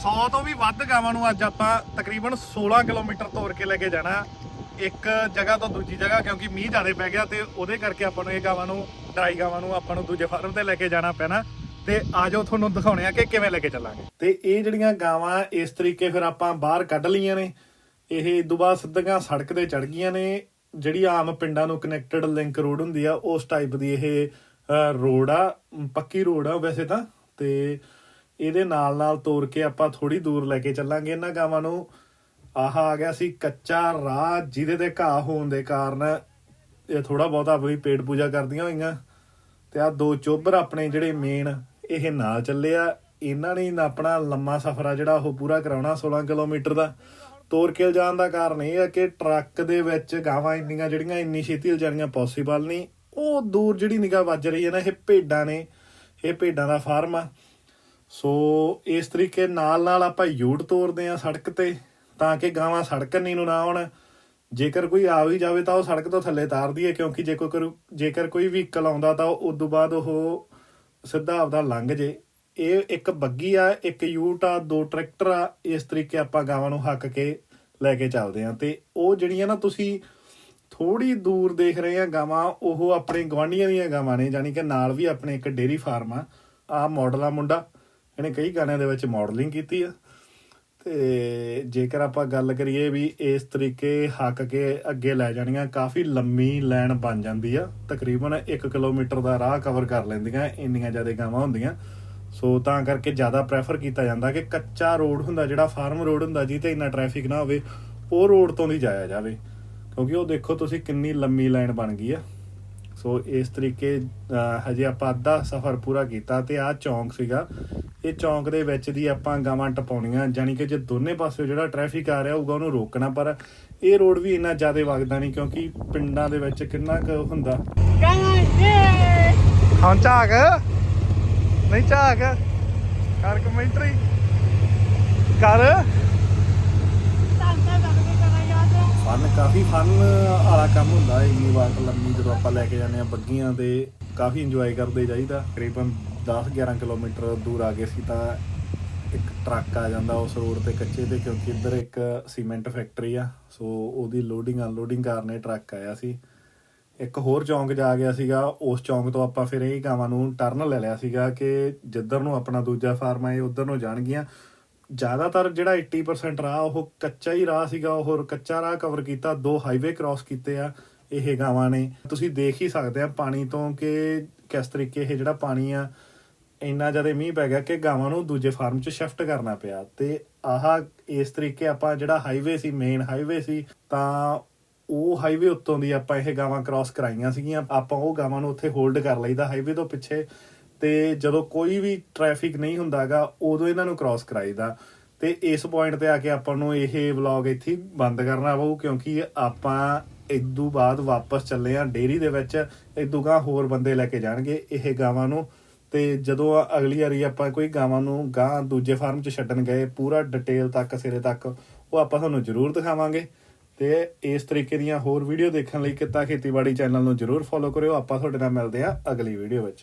100 ਤੋਂ ਵੀ ਵੱਧ ਗਾਵਾਂ ਨੂੰ ਅੱਜ ਆਪਾਂ ਤਕਰੀਬਨ 16 ਕਿਲੋਮੀਟਰ ਤੋਰ ਕੇ ਲੈ ਕੇ ਜਾਣਾ। ਇੱਕ ਜਗ੍ਹਾ ਤੋਂ ਦੂਜੀ ਜਗ੍ਹਾ, ਕਿਉਂਕਿ ਮੀਂਹ ਜ਼ਿਆਦਾ ਪੈ ਗਿਆ ਤੇ ਉਹਦੇ ਕਰਕੇ ਆਪਾਂ ਨੂੰ ਇਹ ਗਾਵਾਂ ਨੂੰ, ਡਰਾਈ ਗਾਵਾਂ ਨੂੰ ਆਪਾਂ ਨੂੰ ਦੂਜੇ ਫਾਰਮ ਤੇ ਲੈ ਕੇ ਜਾਣਾ ਪੈਣਾ। ਤੇ ਆਜੋ ਤੁਹਾਨੂੰ ਦਿਖਾਉਣੇ ਆ ਕਿ ਕਿਵੇਂ ਲੈ ਕੇ ਚੱਲਾਂਗੇ। ਤੇ ਇਹ ਜਿਹੜੀਆਂ ਗਾਵਾਂ ਇਸ ਤਰੀਕੇ ਫਿਰ ਆਪਾਂ ਬਾਹਰ ਕੱਢ ਲਈਆਂ ਨੇ। ਇਹ ਇਦੋਂ ਬਾਅਦ ਸਿੱਧੀਆਂ ਸੜਕ ਤੇ ਚੜ ਗਈਆਂ ਨੇ। ਜਿਹੜੀ ਆਮ ਪਿੰਡਾਂ ਨੂੰ ਕਨੈਕਟਡ ਲਿੰਕ ਰੋਡ ਹੁੰਦੀ ਆ, ਉਸ ਟਾਈਪ ਦੀ ਇਹ ਰੋਡ ਆ, ਪੱਕੀ ਰੋਡ ਆ ਵੈਸੇ ਤਾਂ। ਤੇ ਇਹਦੇ ਨਾਲ ਨਾਲ ਤੋਰ ਕੇ ਆਪਾਂ ਥੋੜੀ ਦੂਰ ਲੈ ਕੇ ਚੱਲਾਂਗੇ ਇਹਨਾਂ ਗਾਵਾਂ ਨੂੰ। ਆਹ ਆ ਗਿਆ ਸੀ ਕੱਚਾ ਰਾਹ ਜਿਹਦੇ ਤੇ ਘਾਹ ਹੋਣ ਦੇ ਕਾਰਨ ਇਹ ਥੋੜਾ ਬਹੁਤਾ ਆਪਣੀ ਪੇਟ ਪੂਜਾ ਕਰਦੀਆਂ ਹੋਈਆਂ। ਤੇ ਆ ਦੋ ਚੋਬਰ ਆਪਣੇ ਜਿਹੜੇ ਮੇਨ ਇਹ ਨਾਲ ਚੱਲੇ ਆ। ਇਹਨਾਂ ਨੇ ਆਪਣਾ ਲੰਮਾ ਸਫ਼ਰ ਆ ਜਿਹੜਾ ਉਹ ਪੂਰਾ ਕਰਾਉਣਾ 16 ਕਿਲੋਮੀਟਰ ਦਾ। ਤੋਰ ਕੇ ਜਾਣ ਦਾ ਕਾਰਨ ਇਹ ਆ ਕਿ ਟਰੱਕ ਦੇ ਵਿੱਚ ਗਾਵਾਂ ਇੰਨੀਆਂ ਜਿਹੜੀਆਂ ਇੰਨੀ ਛੇਤੀ ਲਿਜਾਣੀਆਂ ਪੋਸੀਬਲ ਨਹੀਂ। ਉਹ ਦੂਰ ਜਿਹੜੀ ਨਿਗਾਹ ਵੱਜ ਰਹੀ ਹੈ ਨਾ, ਇਹ ਭੇਡਾਂ ਨੇ, ਇਹ ਭੇਡਾਂ ਦਾ ਫਾਰਮ ਆ। ਸੋ ਇਸ ਤਰੀਕੇ ਨਾਲ ਨਾਲ ਆਪਾਂ ਯੂਟ ਤੋਰਦੇ ਆ ਸੜਕ ਤੇ, ਤਾਂ ਕਿ ਗਾਵਾਂ ਸੜਕ ਨਹੀਂ ਨੂੰ ਨਾ ਆਉਣ। ਜੇਕਰ ਕੋਈ ਆ ਵੀ ਜਾਵੇ ਤਾਂ ਉਹ ਸੜਕ ਤੋਂ ਥੱਲੇ ਤਾਰਦੀ ਹੈ, ਕਿਉਂਕਿ ਜੇ ਕੋਈ ਕਰੂ- ਜੇਕਰ ਕੋਈ ਵਹੀਕਲ ਆਉਂਦਾ ਤਾਂ ਉਸ ਤੋਂ ਬਾਅਦ ਉਹ ਸਿੱਧਾ ਆਪਦਾ ਲੰਘ ਜੇ। ਇਹ ਇੱਕ ਬੱਗੀ ਆ, ਇੱਕ ਯੂਟ ਆ, ਦੋ ਟਰੈਕਟਰ ਆ, ਇਸ ਤਰੀਕੇ ਆਪਾਂ ਗਾਵਾਂ ਨੂੰ ਹੱਕ ਕੇ ਲੈ ਕੇ ਚੱਲਦੇ ਆ ਤੇ ਉਹ ਜਿਹੜੀਆਂ ਨਾ ਤੁਸੀਂ ਥੋੜੀ ਦੂਰ ਦੇਖ ਰਹੇ ਆ ਗਾਵਾਂ, ਉਹ ਆਪਣੇ ਗਵਾਂਢੀਆਂ ਦੀਆਂ ਗਾਵਾਂ ਨੇ ਯਾਨੀ ਕਿ ਨਾਲ ਵੀ ਆਪਣੇ ਇੱਕ ਡੇਰੀ ਫਾਰਮ ਆ। ਆ ਮਾਡਲ ਆ ਮੁੰਡਾ। ਇਹਨੇ ਕਈ ਗਾਣਿਆਂ ਦੇ ਵਿੱਚ ਮਾਡਲਿੰਗ ਕੀਤੀ ਆ। ਤੇ ਜੇਕਰ ਆਪਾਂ ਗੱਲ ਕਰੀਏ ਵੀ ਇਸ ਤਰੀਕੇ ਹੱਕ ਕੇ ਅੱਗੇ ਲੈ ਜਾਣੀਆਂ, ਕਾਫੀ ਲੰਮੀ ਲਾਈਨ ਬਣ ਜਾਂਦੀ ਆ। ਤਕਰੀਬਨ 1 ਕਿਲੋਮੀਟਰ ਦਾ ਰਾਹ ਕਵਰ ਕਰ ਲੈਂਦੀਆਂ, ਇੰਨੀਆਂ ਜ਼ਿਆਦਾ ਗਾਵਾਂ ਹੁੰਦੀਆਂ। ਸੋ ਤਾਂ ਕਰਕੇ ਜ਼ਿਆਦਾ ਪ੍ਰੈਫਰ ਕੀਤਾ ਜਾਂਦਾ ਕਿ ਕੱਚਾ ਰੋਡ ਹੁੰਦਾ, ਜਿਹੜਾ ਫਾਰਮ ਰੋਡ ਹੁੰਦਾ ਜੀ ਇੰਨਾ ਟ੍ਰੈਫਿਕ ਨਾ ਹੋਵੇ, ਉਹ ਰੋਡ ਤੋਂ ਦੀ ਜਾਇਆ ਜਾਵੇ। ਕਿਉਂਕਿ ਉਹ ਦੇਖੋ ਤੁਸੀਂ ਕਿੰਨੀ ਲੰਮੀ ਲਾਈਨ ਬਣ ਗਈ ਆ। ਸੋ ਇਸ ਤਰੀਕੇ ਹਜੇ ਆਪਾਂ ਅੱਧਾ ਸਫ਼ਰ ਪੂਰਾ ਕੀਤਾ ਤੇ ਆਹ ਚੌਂਕ ਸੀਗਾ ਇਹ ਚੌਂਕ ਦੇ ਵਿੱਚ ਦੀ ਆਪਾਂ ਗਾਵਾਂ ਟਪਾਉਣੀਆਂ ਜਾਨੀ ਕਿ ਜੇ ਦੋਨੇ ਪਾਸੇ ਜਿਹੜਾ ਟ੍ਰੈਫਿਕ ਆ ਰਿਹਾ ਹੋਊਗਾ ਉਹਨੂੰ ਰੋਕਣਾ ਪਰ ਇਹ ਰੋਡ ਵੀ ਇੰਨਾ ਜ਼ਿਆਦਾ ਵਗਦਾ ਨਹੀਂ ਕਿਉਂਕਿ ਪਿੰਡਾਂ ਦੇ ਵਿੱਚ ਕਿੰਨਾ ਕੁ ਹੁੰਦਾ। ਹਾਂ ਝਾਕ। ਨਹੀਂ ਝਾਕ। ਕਰ ਕਮੈਂਟਰੀ ਕਰ। ਫਨ ਕਾਫੀ ਫਨ ਵਾਲਾ ਕੰਮ ਹੁੰਦਾ ਇੰਨੀ ਵਾਰ ਲੰਮੀ ਜਦੋਂ ਆਪਾਂ ਲੈ ਕੇ ਜਾਂਦੇ ਆ ਬੱਗੀਆਂ ਤੇ ਕਾਫੀ ਇੰਜੋਏ ਕਰਦੇ ਜਾਈਦਾ ਤਕਰੀਬਨ 10-11 ਕਿਲੋਮੀਟਰ ਦੂਰ ਆ ਗਏ ਸੀ ਤਾਂ ਇੱਕ ਟਰੱਕ ਆ ਜਾਂਦਾ ਉਸ ਰੋਡ ਤੇ ਕੱਚੇ ਤੇ ਕਿਉਂਕਿ ਇੱਧਰ ਇੱਕ ਸੀਮੈਂਟ ਫੈਕਟਰੀ ਆ, ਸੋ ਉਹਦੀ ਲੋਡਿੰਗ ਅਨਲੋਡਿੰਗ ਕਰਨੇ ਟਰੱਕ ਆਇਆ ਸੀ। ਇੱਕ ਹੋਰ ਚੌਂਕ ਜਾ ਗਿਆ ਸੀਗਾ, ਉਸ ਚੌਂਕ ਤੋਂ ਆਪਾਂ ਫਿਰ ਇਹ ਗਾਵਾਂ ਨੂੰ ਟਰਨ ਲੈ ਲਿਆ ਸੀਗਾ ਕਿ ਜਿੱਧਰ ਨੂੰ ਆਪਣਾ ਦੂਜਾ ਫਾਰਮ ਹੈ ਉਧਰ ਨੂੰ ਜਾਣਗੀਆਂ। ਜ਼ਿਆਦਾਤਰ ਜਿਹੜਾ 80% ਰਾਹ, ਉਹ ਕੱਚਾ ਹੀ ਰਾਹ ਸੀਗਾ, ਉਹ ਕੱਚਾ ਰਾਹ ਕਵਰ ਕੀਤਾ, ਦੋ ਹਾਈਵੇ ਕ੍ਰਾਸ ਕੀਤੇ ਆ ਇਹ ਗਾਵਾਂ ਨੇ। ਤੁਸੀਂ ਦੇਖ ਹੀ ਸਕਦੇ ਆ ਪਾਣੀ ਤੋਂ ਕਿ ਕਿਸ ਤਰੀਕੇ ਇਹ ਜਿਹੜਾ ਪਾਣੀ ਆ ਇੰਨਾ ਜ਼ਿਆਦਾ ਮੀਂਹ ਪੈ ਗਿਆ ਕਿ ਗਾਵਾਂ ਨੂੰ ਦੂਜੇ ਫਾਰਮ 'ਚ ਸ਼ਿਫਟ ਕਰਨਾ ਪਿਆ ਤੇ ਆਹ ਇਸ ਤਰੀਕੇ ਆਪਾਂ ਜਿਹੜਾ ਹਾਈਵੇ ਸੀ ਮੇਨ ਹਾਈਵੇ ਸੀ, ਤਾਂ ਉਹ ਹਾਈਵੇ ਉੱਤੋਂ ਦੀ ਆਪਾਂ ਇਹ ਗਾਵਾਂ ਕ੍ਰਾਸ ਕਰਾਈਆਂ ਸੀਗੀਆਂ। ਆਪਾਂ ਉਹ ਗਾਵਾਂ ਨੂੰ ਉੱਥੇ ਹੋਲਡ ਕਰ ਲਈਦਾ ਹਾਈਵੇ ਤੋਂ ਪਿੱਛੇ ਤੇ ਜਦੋਂ ਕੋਈ ਵੀ ਟ੍ਰੈਫਿਕ ਨਹੀਂ ਹੁੰਦਾਗਾ ਉਦੋਂ ਇਹਨਾਂ ਨੂੰ ਕ੍ਰਾਸ ਕਰਾਈਦਾ ਤੇ ਇਸ ਪੁਆਇੰਟ ਤੇ ਆ ਕੇ ਆਪਾਂ ਨੂੰ ਇਹ ਵਲੌਗ ਇੱਥੇ ਬੰਦ ਕਰਨਾ ਪਊ, ਕਿਉਂਕਿ ਆਪਾਂ ਇਦੋਂ ਬਾਅਦ ਵਾਪਸ ਚੱਲੇ ਆ ਡੇਰੀ ਦੇ ਵਿੱਚ। ਇਦੋਂ ਗਾਂ ਹੋਰ ਬੰਦੇ ਲੈ ਕੇ ਜਾਣਗੇ, ਇਹ ਗਾਵਾਂ ਨੂੰ ਤੇ ਜਦੋਂ ਅਗਲੀ ਵਾਰੀ ਆਪਾਂ ਕੋਈ ਗਾਵਾਂ ਨੂੰ ਗਾਂ ਦੂਜੇ ਫਾਰਮ 'ਚ ਛੱਡਣ ਗਏ, ਪੂਰਾ ਡਿਟੇਲ ਤੱਕ, ਸਿਰੇ ਤੱਕ, ਉਹ ਆਪਾਂ ਤੁਹਾਨੂੰ ਜ਼ਰੂਰ ਦਿਖਾਵਾਂਗੇ। ਤੇ ਇਸ ਤਰੀਕੇ ਦੀਆਂ ਹੋਰ ਵੀਡੀਓ ਦੇਖਣ ਲਈ ਕਿੱਤਾ ਖੇਤੀਬਾੜੀ ਚੈਨਲ ਨੂੰ ਜ਼ਰੂਰ ਫੋਲੋ ਕਰਿਓ। ਆਪਾਂ ਤੁਹਾਡੇ ਨਾਲ ਮਿਲਦੇ ਹਾਂ ਅਗਲੀ ਵੀਡੀਓ ਵਿੱਚ।